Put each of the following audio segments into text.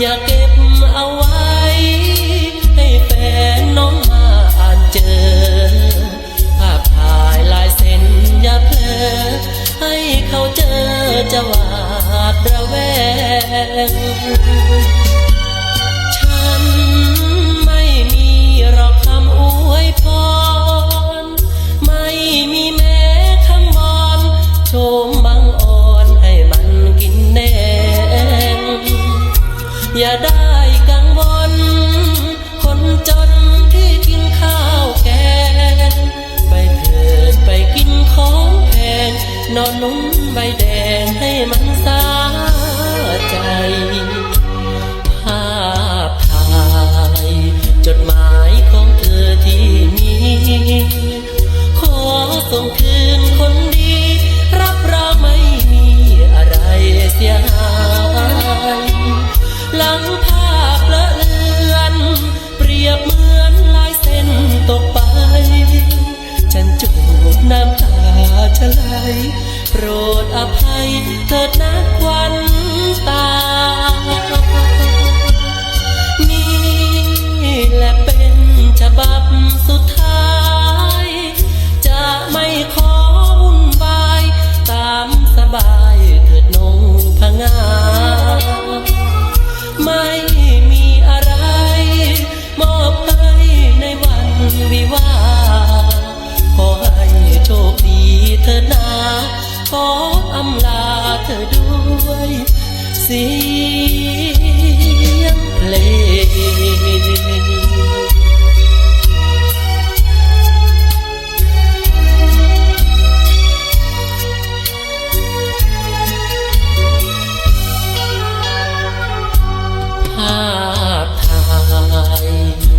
อย่าเก็บเอาไว้ ให้แฟนน้องมาอ่านเจอ ภาพถ่ายลายเซ็นอย่าเพลอให้เขาเจอจะหวาดระแวง ฉันไม่มีหรอกคำอวยพร อย่าได้กังวล คนจนที่กินข้าวแกง ไปเถิดไปกินของแพง นอนนุ่มใบแดงให้มันสาใจภาพถ่ายจดหมายของเธอที่มี ขอส่งคืนคนดี รับรองไม่มีอะไรเสียหาย หลังภาพเลอะเลือน เปรียบเหมือนลายเส้นตกไป ฉันจูบน้ำตาจะไหล โปรดอภัยเถิดนะควันต อด้วยเสียงเพลงภาพถ่าย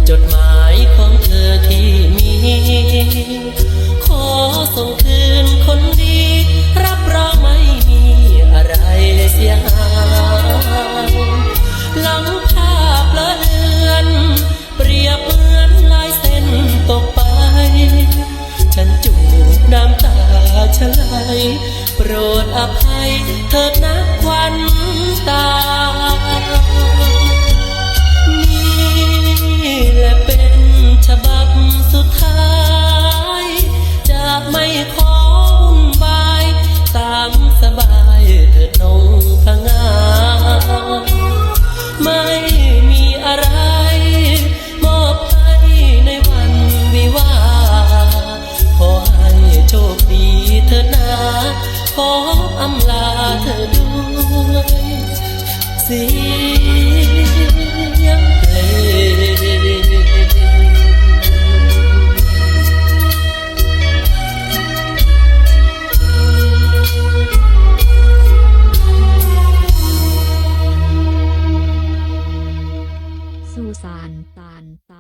จดหม โปรดอภัยเถิด ออำลาเธอด้วยเสียงเพลงสุสานตานต